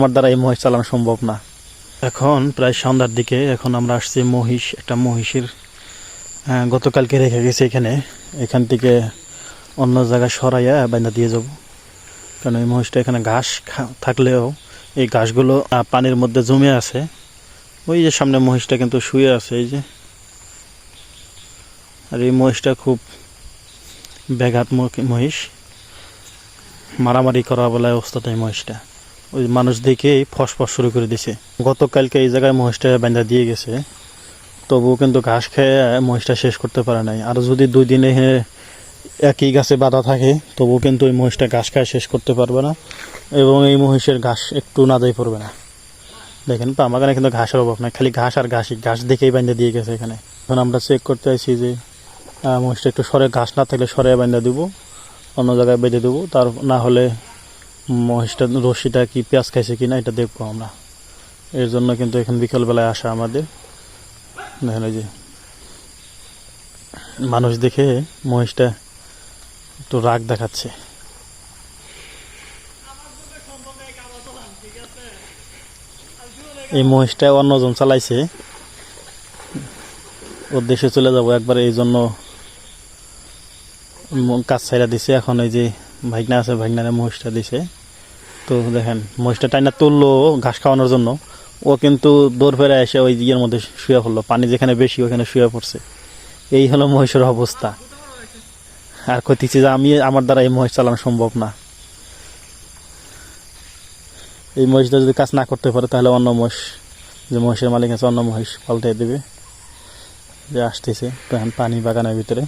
আমার দ্বারা এই মহিষ চালানো সম্ভব না। এখন প্রায় সন্ধ্যার দিকে এখন আমরা আসছি মহিষ, একটা মহিষের গতকালকে রেখে গেছি এখানে। এখান থেকে অন্য জায়গায় সরাইয়া বাইন্দা দিয়ে যাব। কারণ এই মহিষটা এখানে ঘাস থাকলেও এই ঘাসগুলো পানির মধ্যে জমে আছে। ওই যে সামনে মহিষটা কিন্তু শুয়ে আছে, এই যে। আর এই মহিষটা খুব ব্যাঘাত মহিষ। মারামারি করা বলে অবস্থাতে এই মহিষটা। ওই মানুষ দেখেই ফসফস শুরু করে দিছে। গতকালকে এই জায়গায় মহিষটা বান্ধা দিয়ে গেছে। তবুও কিন্তু ঘাস খেয়ে মহিষটা শেষ করতে পারে নাই। আর যদি দুই দিনে একই গাছে বাঁধা থাকে, তবুও কিন্তু ওই মহিষটা ঘাস খায় শেষ করতে পারবে না এবং এই মহিষের ঘাস একটু নাদাই পড়বে না। দেখেন, তো এখানে কিন্তু ঘাসের অভাব নাই, খালি ঘাস আর ঘাসই, ঘাস দেখেই বান্ধা দিয়ে গেছে এখানে। এখন আমরা চেক করতে চাইছি যে মহিষটা একটু সরে, ঘাস না থাকলে সরে বান্ধা দেবো, অন্য জায়গায় বেঁধে দেবো, তার না হলে মহিষটা, রশিটা কি, পেঁয়াজ খাইছে কিনা, এটা দেখব আমরা। এর জন্য কিন্তু এখন বিকালবেলায় আসা আমাদের। দেখেন যে, মানুষ দেখে মহিষটা একটু রাগ দেখাচ্ছে। এই মহিষটা অন্যজন চালাইছে। ওর দেশে চলে যাব একবার, এই জন্য কাজ ছাইরা দিছে। এখন এই যে ভাগনা আছে ভাইগনারে মহিষটা দিছে। তো দেখেন, মহিষটা টাইনা তুললো ঘাস খাওয়ানোর জন্য। ও কিন্তু দৌড় ফেরে এসে ওই ইয়ের মধ্যে শুয়ে পড়ল, পানি যেখানে বেশি ওখানে শুয়ে পড়ছে। এই হলো মহিষের অবস্থা। আর কইতেছি যে আমি, আমার দ্বারা এই মহিষ চালানো সম্ভব না। এই মহিষটা যদি কাজ না করতে পারে, তাহলে অন্য মহিষ, যে মহিষের মালিক আছে, অন্য মহিষ পাল্টে দেবে। যে আসতেছে তখন পানি বাগানের ভিতরে।